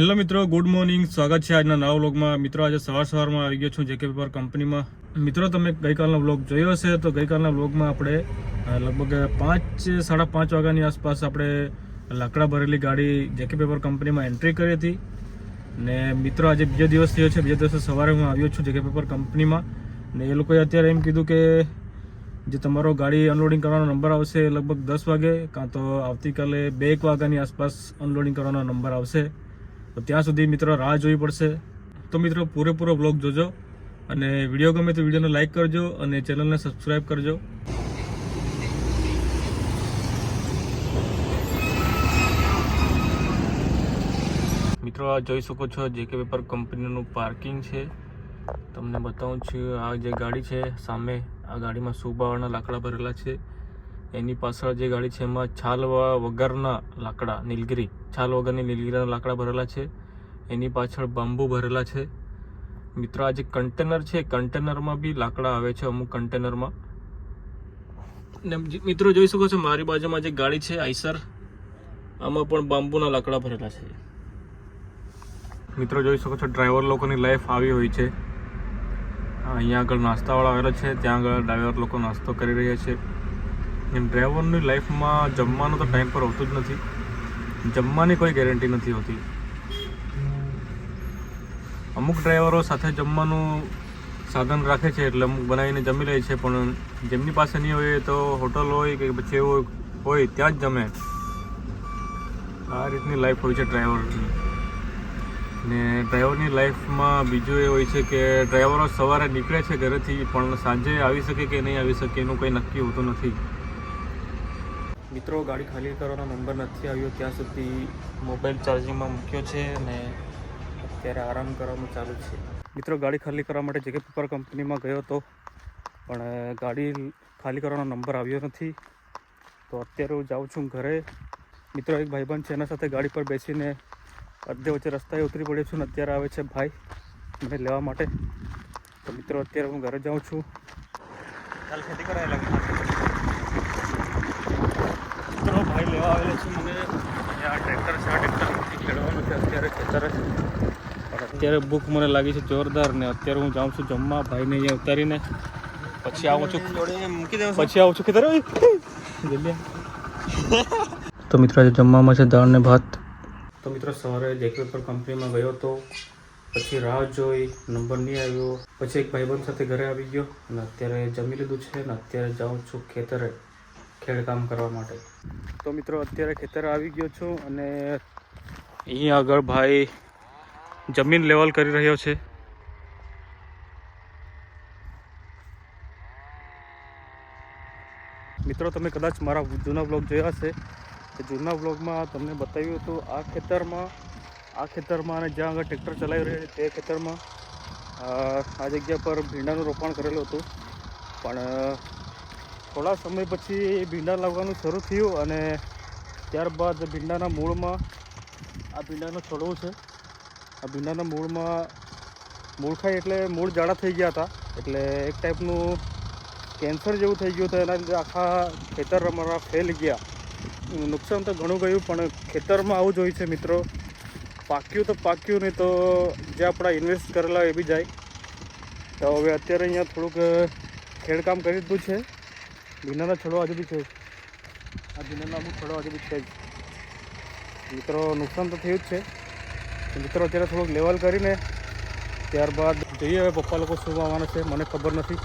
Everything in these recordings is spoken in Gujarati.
હેલો મિત્રો, ગુડ મોર્નિંગ. સ્વાગત છે આજના નવા વ્લોગમાં. મિત્રો, આજે સવાર સવારમાં આવી ગયો છું જેકે પેપર કંપનીમાં. મિત્રો, તમે ગઈકાલનો વ્લોગ જોયો હશે. તો ગઈકાલના વ્લોગમાં આપણે લગભગ પાંચ, સાડા પાંચ વાગ્યાની આસપાસ આપણે લાકડા ભરેલી ગાડી જેકે પેપર કંપનીમાં એન્ટ્રી કરી હતી. ને મિત્રો, આજે બીજો દિવસ થયો છે. બીજા દિવસે સવારે હું આવ્યો છું જેકે પેપર કંપનીમાં. ને એ લોકોએ અત્યારે એમ કીધું કે જે તમારો ગાડી અનલોડિંગ કરવાનો નંબર આવશે લગભગ દસ વાગે, કાં તો આવતીકાલે બે એક વાગ્યાની આસપાસ અનલોડિંગ કરવાનો નંબર આવશે. તો ત્યાં સુધી મિત્રો રાહ જોવી પડશે. તો મિત્રો પૂરેપૂરો બ્લોગ જોજો અને વીડિયો ગમે તો વિડીયોને લાઈક કરજો અને ચેનલને સબસ્ક્રાઈબ કરજો. મિત્રો આ જોઈ શકો છો જેકે પેપર કંપનીનું પાર્કિંગ છે. તમને બતાવું છું આ જે ગાડી છે, સામે આ ગાડીમાં સુબાવાળાના લાકડા ભરેલા છે. એની પાછળ જે ગાડી છે એમાં છાલ વગરના લાકડા, નીલગિરી. છાલ વગરની નીલગિરીના લાકડા ભરેલા છે. એની પાછળ બાંબુ ભરેલા છે. મિત્રો, આ જે કન્ટેનર છે, કન્ટેનરમાં બી લાકડા આવે છે અમુક કન્ટેનરમાં. ને મિત્રો, જોઈ શકો છો, મારી બાજુમાં જે ગાડી છે, આઈસર, આમાં પણ બાંબુના લાકડા ભરેલા છે. મિત્રો, જોઈ શકો છો, ડ્રાઈવર લોકોની લાઈફ આવી હોય છે. અહીંયા આગળ નાસ્તાવાળા આવેલા છે, ત્યાં આગળ ડ્રાઈવર લોકો નાસ્તો કરી રહ્યા છે. ડ્રાઈવરની લાઈફમાં જમવાનું તો ટાઈમ પર હોતું જ નથી. જમવાની કોઈ ગેરંટી નથી હોતી. અમુક ડ્રાઈવરો સાથે જમવાનું સાધન રાખે છે એટલે અમુક બનાવીને જમી લે છે, પણ જેમની પાસે નહીં હોય તો હોટલ હોય કે પછી એવું હોય ત્યાં જ જમે. આ રીતની લાઈફ હોય છે ડ્રાઈવરની. ને ડ્રાઈવરની લાઈફમાં બીજું એ હોય છે કે ડ્રાઈવરો સવારે નીકળે છે ઘરેથી, પણ સાંજે આવી શકે કે નહીં આવી શકે એનું કંઈ નક્કી હોતું નથી. મિત્રો, ગાડી ખાલી કરવાનો નંબર નથી આવ્યો, ત્યાં સુધી મોબાઈલ ચાર્જિંગમાં મૂક્યો છે અને અત્યારે આરામ કરવાનું ચાલુ છે. મિત્રો, ગાડી ખાલી કરવા માટે જેકે પેપર કંપનીમાં ગયો હતો, પણ ગાડી ખાલી કરવાનો નંબર આવ્યો નથી. તો અત્યારે હું જાઉં છું ઘરે. મિત્રો, એક ભાઈબંધ છે, એના સાથે ગાડી પર બેસીને અડધે વચ્ચે રસ્તાએ ઉતરી પડ્યો છું ને અત્યારે આવે છે ભાઈ, મને લેવા માટે. તો મિત્રો, અત્યારે હું ઘરે જાઉં છું. ચાલ ખેતી કરાયેલા મિત્રો લેવા આવેલો છું મને. આ ટ્રેક્ટર છે આ ટ્રેક્ટર ખેડવાનું છે. અત્યારે ખેતરે પણ અત્યારે ભૂખ મને લાગી છે જોરદાર ને અત્યારે હું જાઉં છું જમવા. ભાઈને અહીંયા ઉતારીને. પછી આવું છું. પછી આવું છું ખેતર. જલ્દી. તો મિત્રો આજે જમવામાં છે દાળ ને ભાત. તો મિત્રો સવારે જેકે પર કંપનીમાં ગયો હતો. પછી રાહ જોઈ નંબર નહીં આવ્યો. પછી એક ભાઈબંધ સાથે ઘરે આવી ગયો અને અત્યારે જમી લીધું છે ને અત્યારે જાઉં છું ખેતરે. ખેડકામ કરવા માટે. તો મિત્રો અત્યારે ખેતર આવી ગયો છું અને અહીં આગળ ભાઈ જમીન લેવલ કરી રહ્યો છે. મિત્રો તમે કદાચ મારા જૂના બ્લોગ જોયા હશે. કે જૂના બ્લોગમાં તમને બતાવ્યું હતું આ ખેતરમાં આ ખેતરમાં અને જ્યાં આગળ ટ્રેક્ટર ચલાવી રહ્યું છે તે ખેતરમાં આ જગ્યા પર ભીંડાનું રોપાણ કરેલું હતું. પણ થોડા સમય પછી ભીંડા લાવવાનું શરૂ થયું અને ત્યારબાદ ભીંડાના મૂળમાં આ ભીંડાનો છોડવો છે. આ ભીંડાના મૂળમાં મૂળ ખાય એટલે મૂળ જાડા થઈ ગયા હતા. એટલે એક ટાઈપનું કેન્સર જેવું થઈ ગયું હતું. એના લીધે આખા ખેતર અમારા ફેલ ગયા. નુકસાન તો ઘણું ગયું, પણ ખેતરમાં આવું જ હોય છે મિત્રો. પાક્યું તો પાક્યું, નહીં તો જે આપણા ઇન્વેસ્ટ કરેલા એ બી જાય. તો હવે અત્યારે અહીંયા થોડુંક ખેડકામ કરી દીધું છે. ભીનાના છોડવા હજુ બી છે. આ ભીનાના અમુક છોડવા હજુ બી છે. મિત્રો, નુકસાન તો થયું જ છે. મિત્રો, અત્યારે થોડુંક લેવલ કરીને ત્યારબાદ જઈએ હવે. પપ્પા લોકો શું આવવાના છે, મને ખબર નથી.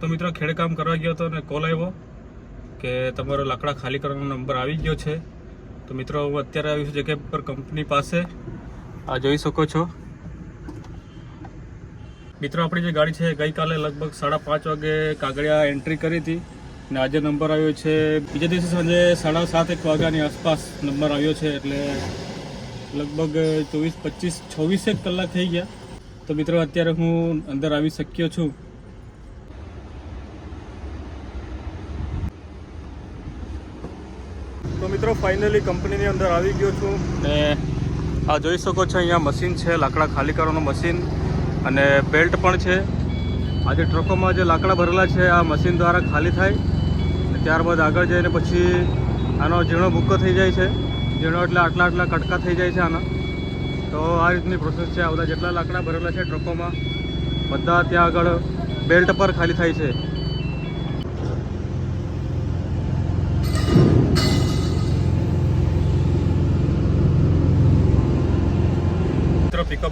તો મિત્રો ખેડકામ કરવા ગયો હતો અને કોલ આવ્યો કે તમારો લાકડા ખાલી કરવાનો નંબર આવી ગયો છે. તો મિત્રો હું અત્યારે આવી છું જગ્યા પર કંપની પાસે. આ જોઈ શકો છો. મિત્રો આપણી જે ગાડી છે ગઈકાલે લગભગ સાડા પાંચ વાગે કાગળિયા એન્ટ્રી કરી હતી અને આજે નંબર આવ્યો છે. બીજા દિવસે સાંજે સાડા સાત, એક વાગ્યાની આસપાસ નંબર આવ્યો છે એટલે લગભગ ચોવીસ, પચીસ છવ્વીસેક કલાક થઈ ગયા. તો મિત્રો અત્યારે હું અંદર આવી શક્યો છું તો મિત્રો ફાઇનલી કંપનીની અંદર આવી ગયો છું ને આ જોઈ શકો છો અહીંયા મશીન છે, લાકડા ખાલી કરવાનું મશીન અને બેલ્ટ પણ છે. આજે ટ્રકોમાં જે લાકડા ભરેલા છે, આ મશીન દ્વારા ખાલી થાય. ત્યારબાદ આગળ જઈને પછી આનો ઝીણો ભૂક્કો થઈ જાય છે. ઝીણો એટલે આટલા આટલા કટકા થઈ જાય છે આના. તો આ રીતની પ્રોસેસ છે. આ બધા જેટલા લાકડા ભરેલા છે ટ્રકોમાં, બધા ત્યાં આગળ બેલ્ટ પર ખાલી થાય છે.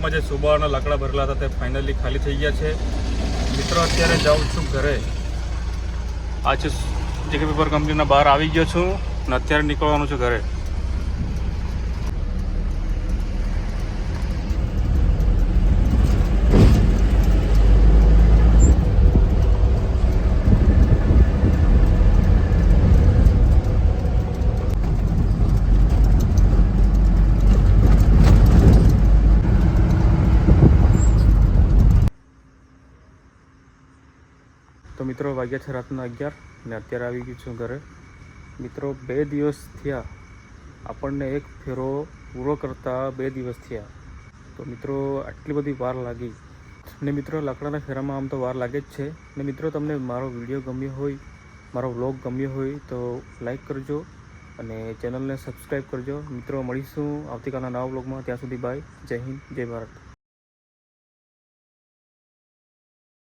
પિકઅપમાં જે સુબાના લાકડા ભરેલા હતા તે ફાઇનલી ખાલી થઈ ગયા છે. મિત્રો, અત્યારે જાઉં છું ઘરે. આ છે જે પેપર કંપનીના બહાર આવી ગયો છું અને અત્યારે નીકળવાનું છું ઘરે. તો મિત્રો વાગ્યા છે રાતના અગિયાર ને અત્યારે આવી ગયું છું ઘરે. મિત્રો, બે દિવસ થયા. આપણને એક ફેરો પૂરો કરતા બે દિવસ થયા. તો મિત્રો, આટલી બધી વાર લાગી. ને મિત્રો, લાકડાના ફેરામાં આમ તો વાર લાગે જ છે. ને મિત્રો, તમને મારો વીડિયો ગમ્યો હોય, મારો વ્લોગ ગમ્યો હોય, તો લાઈક કરજો અને ચેનલને સબસ્ક્રાઈબ કરજો. મિત્રો, મળીશું આવતીકાલના નવા વ્લોગમાં. ત્યાં સુધી બાય. જય હિન્દ, જય ભારત.